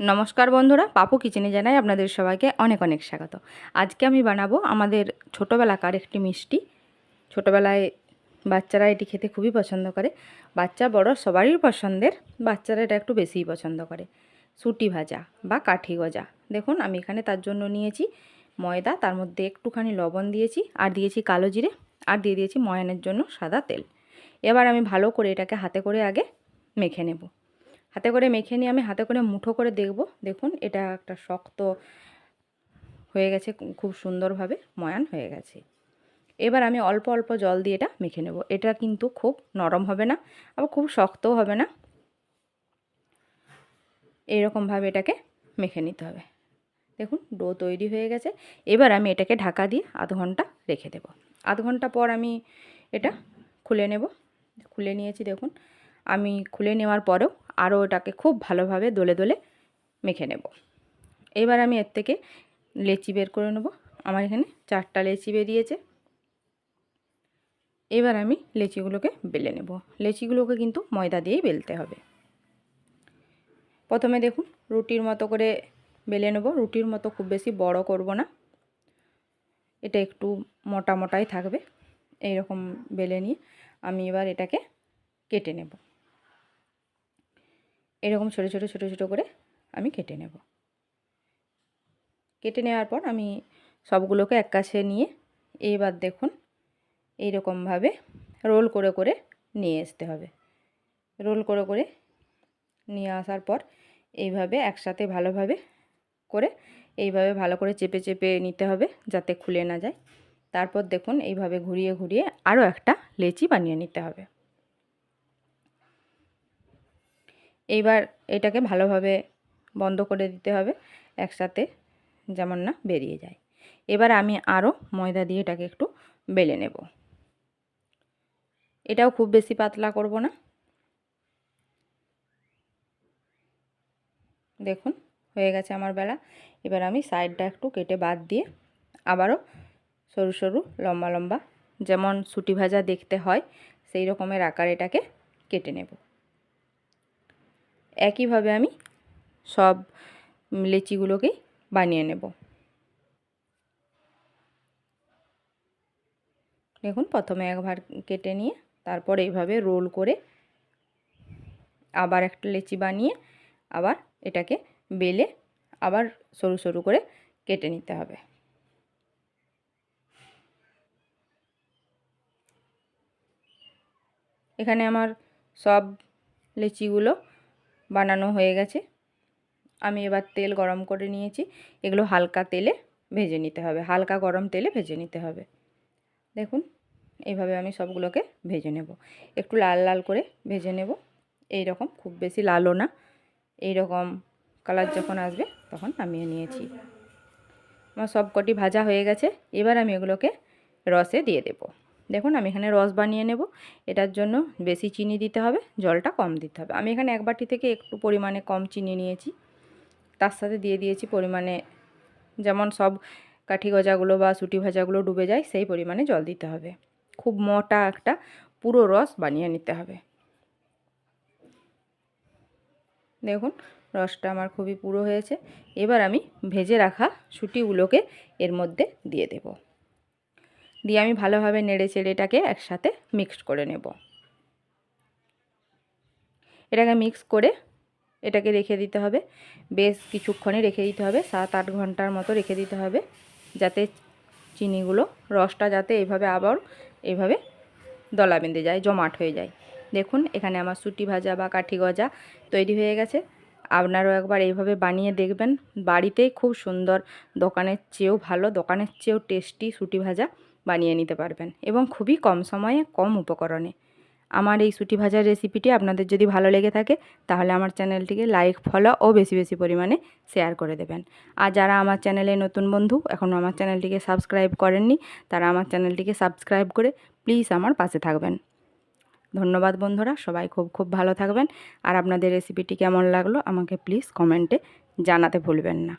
নমস্কার বন্ধুরা, পাপু কিচেনে জানাই আপনাদের সবাইকে অনেক অনেক স্বাগত। আজকে আমি বানাবো আমাদের ছোটোবেলাকার একটি মিষ্টি। ছোটোবেলায় বাচ্চারা এটি খেতে খুবই পছন্দ করে। বাচ্চা বড় সবারই পছন্দের, বাচ্চারা এটা একটু বেশিই পছন্দ করে। সুটি ভাজা বা কাঠি গজা। দেখুন, আমি এখানে তার জন্য নিয়েছি ময়দা, তার মধ্যে একটুখানি লবণ দিয়েছি, আর দিয়েছি কালো জিরে, আর দিয়ে দিয়েছি ময়ানের জন্য সাদা তেল। এবার আমি ভালো করে এটাকে হাতে করে আগে মেখে নেব। হাতে করে মেখে নিয়ে আমি হাতে করে মুঠো করে দেখব। দেখুন, এটা একটা শক্ত হয়ে গেছে, খুব সুন্দরভাবে ময়ান হয়ে গেছে। এবার আমি অল্প অল্প জল দিয়ে এটা মেখে নেব। এটা কিন্তু খুব নরম হবে না, আবার খুব শক্তও হবে না। এইরকমভাবে এটাকে মেখে নিতে হবে। দেখুন, ডো তৈরি হয়ে গেছে। এবার আমি এটাকে ঢাকা দিয়ে আধ ঘণ্টা রেখে দেব। আধ ঘণ্টা পর আমি এটা খুলে নেব। খুলে নিয়েছি, দেখুন। আমি খুলে নেওয়ার পরেও আরও ওটাকে খুব ভালোভাবে দোলে দোলে মেখে নেব। এবার আমি এর থেকে লেচি বের করে নেব। আমার এখানে চারটা লেচি বেরিয়েছে। এবার আমি লেচিগুলোকে বেলে নেব। লেচিগুলোকে কিন্তু ময়দা দিয়েই বেলতে হবে। প্রথমে দেখুন, রুটির মতো করে বেলে নেব। রুটির মতো খুব বেশি বড় করব না। এটা একটু মোটা মোটাই থাকবে। এইরকম বেলে নিয়ে আমি এবার এটাকে কেটে নেব। এরকম ছোটো ছোটো ছোটো ছোটো করে আমি কেটে নেব। কেটে নেওয়ার পর আমি সবগুলোকে এক কাছে নিয়ে এইবার দেখুন এইরকমভাবে রোল করে করে নিয়ে আসতে হবে। রোল করে করে নিয়ে আসার পর এইভাবে একসাথে ভালোভাবে করে এইভাবে ভালো করে চেপে চেপে নিতে হবে যাতে খুলে না যায়। তারপর দেখুন এইভাবে ঘুরিয়ে ঘুরিয়ে আরও একটা লেচি বানিয়ে নিতে হবে। এইবার এটাকে ভালোভাবে বন্ধ করে দিতে হবে একসাথে, যেমন না, বেরিয়ে যায়। এবার আমি আরও ময়দা দিয়ে এটাকে একটু বেলে নেব। এটাও খুব বেশি পাতলা করব না। দেখুন, হয়ে গেছে আমার বেলা। এবার আমি সাইডটা একটু কেটে বাদ দিয়ে আবারও সরু সরু, লম্বা লম্বা, যেমন সুটি ভাজা দেখতে হয়, সেই রকমের আকার এটাকে কেটে নেব। একইভাবে আমি সব লেচিগুলোকেই বানিয়ে নেব। দেখুন, প্রথমে একবার কেটে নিয়ে তারপর এইভাবে রোল করে আবার একটা লেচি বানিয়ে আবার এটাকে বেলে আবার সরু সরু করে কেটে নিতে হবে। এখানে আমার সব লেচিগুলো বানানো হয়ে গেছে। আমি এবার তেল গরম করে নিয়েছি। এগুলো হালকা তেলে ভেজে নিতে হবে। হালকা গরম তেলে ভেজে নিতে হবে। দেখুন এইভাবে আমি সবগুলোকে ভেজে নেব। একটু লাল লাল করে ভেজে নেব। এই রকম খুব বেশি লালও না। এই রকম কালার যখন আসবে, তখন নামিয়ে নিয়েছি। আমার সব কটি ভাজা হয়ে গেছে। এবার আমি এগুলোকে রসে দিয়ে দেবো। দেখুন, আমি এখানে রস বানিয়ে নেব। এটার জন্য বেশি চিনি দিতে হবে, জলটা কম দিতে হবে। আমি এখানে এক বাটি থেকে একটু পরিমাণে কম চিনি নিয়েছি। তার সাথে দিয়ে দিয়েছি পরিমাণে যেমন সব কাঠি গজাগুলো বা সুটি ভাজাগুলো ডুবে যায়, সেই পরিমাণে জল দিতে হবে। খুব মোটা একটা পুরো রস বানিয়ে নিতে হবে। দেখুন, রসটা আমার খুবই পুরো হয়েছে। এবার আমি ভেজে রাখা সুটিগুলোকে এর মধ্যে দিয়ে দেবো। দিয়ে আমি ভালোভাবে নেড়ে চেড়ে এটাকে একসাথে মিক্সড করে নেব। এটাকে মিক্স করে এটাকে রেখে দিতে হবে। বেশ কিছুক্ষণে রেখে দিতে হবে, সাত আট ঘণ্টার মতো রেখে দিতে হবে যাতে চিনিগুলো, রসটা যাতে এইভাবে আবার এইভাবে দলা বেঁধে যায়, জমাট হয়ে যায়। দেখুন, এখানে আমার সুটি ভাজা বা কাঠি গজা তৈরি হয়ে গেছে। আপনারাও একবার এইভাবে বানিয়ে দেখবেন। বাড়িতেই খুব সুন্দর, দোকানের চেয়েও ভালো, দোকানের চেয়েও টেস্টি সুটি ভাজা। বানিয়ে নিতে পারবেন এবং খুবই কম সময়ে, কম উপকরণে। আমার এই সুটি ভাজার রেসিপিটি আপনাদের যদি ভালো লেগে থাকে, তাহলে আমার চ্যানেলটিকে লাইক ফলো ও বেশি বেশি পরিমাণে শেয়ার করে দেবেন। আর যারা আমার চ্যানেলে নতুন বন্ধু, এখনও আমার চ্যানেলটিকে সাবস্ক্রাইব করেননি, তারা আমার চ্যানেলটিকে সাবস্ক্রাইব করে প্লিজ আমার পাশে থাকবেন। ধন্যবাদ বন্ধুরা, সবাই খুব খুব ভালো থাকবেন। আর আপনাদের রেসিপিটি কেমন লাগল, আমাকে প্লিজ কমেন্টে জানাতে ভুলবেন না।